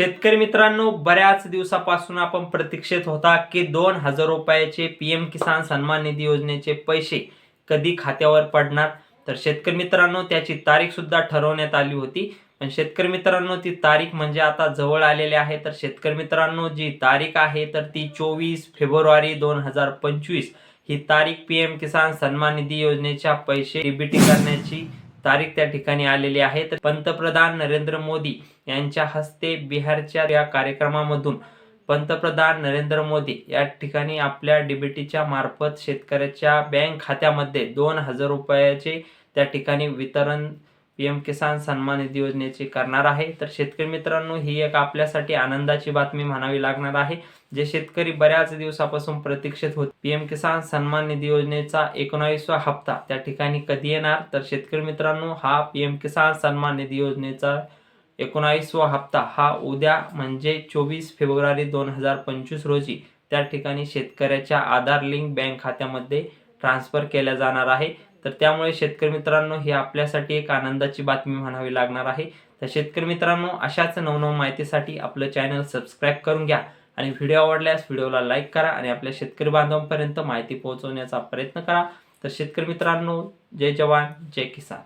शेतकरी मित्रांनो बऱ्याच दिवसापासून आपण प्रतीक्षेत होता की दोन हजार रुपयाचे पीएम किसान सन्मान निधी योजनेचे पैसे कधी खात्यावर पडणार? तर शेतकरी मित्रांनो त्याची तारीख सुद्धा ठरवण्यात आली होती. पण शेतकरी मित्रांनो ती तारीख म्हणजे आता जवळ आलेली आहे. तर शेतकरी मित्रांनो जी तारीख आहे तर ती चोवीस फेब्रुवारी दोन हजार पंचवीस. ही तारीख पीएम किसान सन्मान निधी योजनेच्या पैसे डीबीटी करण्याची तारीख त्या ठिकाणी आलेली आहे. तर पंतप्रधान नरेंद्र मोदी यांच्या हस्ते बिहारच्या या कार्यक्रमामधून पंतप्रधान नरेंद्र मोदी या ठिकाणी आपल्या डीबीटीच्या मार्फत शेतकऱ्याच्या बँक खात्यामध्ये दोन हजार रुपयाचे त्या ठिकाणी वितरण पीएम किसान सन्मान निधी योजनेचे करणार आहे. तर शेतकरी मित्रांनो ही एक आपल्यासाठी आनंदाची बातमी म्हणावी लागणार आहे. जे शेतकरी बऱ्याच दिवसापासून प्रतीक्षित होते. पीएम किसान सन्मान निधी योजनेचा एकोणावीसवा हप्ता त्या ठिकाणी कधी येणार? तर शेतकरी मित्रांनो हा पीएम किसान सन्मान निधी योजनेचा एकोणावीसवा हप्ता हा उद्या म्हणजे चोवीस फेब्रुवारी दोन हजार पंचवीस रोजी त्या ठिकाणी शेतकऱ्याच्या आधार लिंक बँक खात्यामध्ये ट्रान्सफर केल्या जाणार आहे. तर त्यामुळे शेतकरी मित्रांनो ही आपल्यासाठी एक आनंदाची बातमी म्हणावी लागणार आहे. तर शेतकरी मित्रांनो अशाच नवनव माहितीसाठी आपलं चॅनल सबस्क्राईब करून घ्या आणि व्हिडिओ आवडल्यास व्हिडिओला लाईक करा आणि आपल्या शेतकरी बांधवांपर्यंत माहिती पोहोचवण्याचा प्रयत्न करा. तर शेतकरी मित्रांनो जय जवान जय किसान.